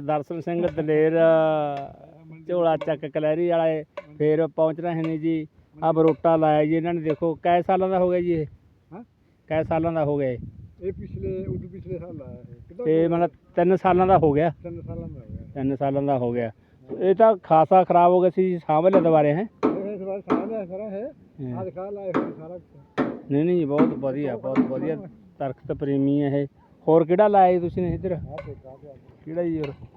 ਦਰਸ਼ਨ ਸਿੰਘ ਦਲੇਰ ਝੋਲਾ ਚੱਕ ਕਲੈਰੀ ਵਾਲੇ ਫੇਰ ਪਹੁੰਚ ਰਹੇ ਨੇ ਜੀ। ਆ ਬਰੋਟਾ ਲਾਇਆ ਜੀ ਇਹਨਾਂ ਨੇ ਦੇਖੋ ਕੈ ਸਾਲਾਂ ਦਾ ਹੋ ਗਿਆ ਜੀ ਇਹ। ਹਾਂ? ਕੈ ਸਾਲਾਂ ਦਾ ਹੋ ਗਿਆ ਇਹ? ਇਹ ਪਿਛਲੇ ਉਦੋਂ ਪਿਛਲੇ ਸਾਲ ਆਇਆ ਹੈ ਤੇ ਮਤਲਬ 3 ਸਾਲਾਂ ਦਾ ਹੋ ਗਿਆ। ਤਿੰਨ ਸਾਲਾਂ ਦਾ ਹੋ ਗਿਆ। 3 ਸਾਲਾਂ ਦਾ ਹੋ ਗਿਆ। ਇਹ ਤਾਂ ਖਾਸਾ ਖਰਾਬ ਹੋ ਗਿਆ ਸੀ ਜੀ ਸਾਂਭ ਲਿਆ ਦੁਬਾਰੇ ਹੈ? ਇਹ ਇਸ ਵਾਰ ਸਾਰਾ ਸਾਰਾ ਹੈ। ਆ ਦਿਖਾ ਲਾਇਆ ਹੋਇਆ ਸਾਰਾ ਕੁਛ। ਨਹੀਂ ਨਹੀਂ ਜੀ, ਬਹੁਤ ਵਧੀਆ ਬਹੁਤ ਵਧੀਆ। ਦਰਖਤ ਪ੍ਰੇਮੀ ਹੈ ਇਹ। ਹੋਰ ਕਿਹੜਾ ਲਾਇਆ ਜੀ ਤੁਸੀਂ ਨੇ ਇੱਧਰ? ਆਹ ਦੇਖ ਕਿਹੜਾ ਜੀ ਹੋਰ? ਹੋਇਆ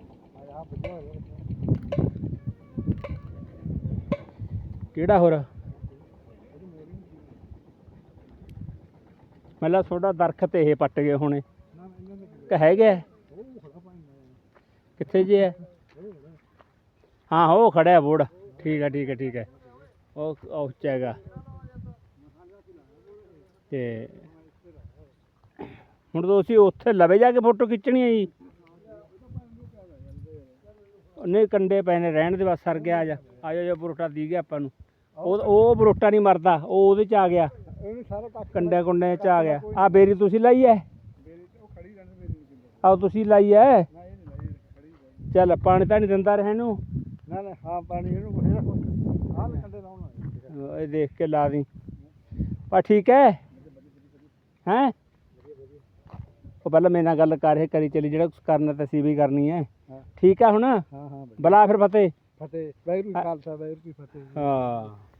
ਕਿਹੜਾ ਹੋਰ? ਮਤਲਬ ਤੁਹਾਡਾ ਦਰਖਤ ਇਹ ਪੱਟ ਗਏ ਹੋਣੇ। ਕਿ ਹੈਗੇ ਕਿੱਥੇ ਜੀ ਹੈ ਹਾਂ, ਉਹ ਖੜਿਆ ਬੋੜ ਠੀਕ ਹੈ ਠੀਕ ਹੈ ਠੀਕ ਹੈ ਉਹ ਉਹ 'ਚ ਹੈਗਾ ਤੇ ਹੁਣ ਤੁਸੀਂ ਉੱਥੇ ਲਵੇ ਜਾ ਕੇ ਫੋਟੋ ਖਿੱਚਣੀ ਹੈ ਜੀ। ਨਹੀਂ ਕੰਡੇ ਪਏ ਨੇ ਰਹਿਣ ਦੇ ਬਸ ਸਰ ਗਿਆ ਆ ਜਾ। ਆ ਜਾ ਜੋ ਬਰੋਟਾ ਦੀ ਗਿਆ ਆਪਾਂ ਨੂੰ। ਉਹ ਉਹ ਬਰੋਟਾ ਨਹੀਂ ਮਰਦਾ ਉਹ ਉਹਦੇ ਚ ਆ ਗਿਆ। ਇਹਨੂੰ ਸਾਰਾ ਕੱਖ ਕੰਡੇ ਕੁੰਡੇ ਚ ਆ ਗਿਆ। ਆ ਬੇਰੀ ਤੁਸੀਂ ਲਾਈ ਐ? ਆ ਤੁਸੀਂ ਲਾਈ ਐ? ਚੱਲ ਪਾਣੀ ਤਾਂ ਨਹੀਂ ਦਿੰਦਾ ਰਹਿਣ ਨੂੰ। ਨਾ ਨਾ ਹਾਂ ਪਾਣੀ ਇਹਨੂੰ ਕੋਈ ਨਾ ਕੋਈ ਆਹ ਕੰਡੇ ਲਾਉਣਾ ਇਹ ਦੇਖ ਕੇ ਲਾ ਦੀ। ਪਾ ਠੀਕ ਹੈ ਹੈਂ? ਉਹ ਪਹਿਲਾਂ ਮੇਰੇ ਨਾਲ ਗੱਲ ਕਰ ਰਿਹਾ ਕਰੀ ਚਲੀ ਜਿਹੜਾ ਕੁਛ ਕਰਨਾ ਤਾਂ ਅਸੀਂ ਵੀ ਕਰਨੀ ਹੈ। ਹਾਂ। ਠੀਕ ਹੈ ਹੁਣ? ਹਾਂ ਹਾਂ ਬਈ। ਬਲਾ ਫਿਰ ਫਤਿਹ। ਫਤਿਹ ਵੈਰੂ ਖਾਲਸਾ ਵੈਰੂ ਕੀ ਫਤਿਹ ਹਾਂ।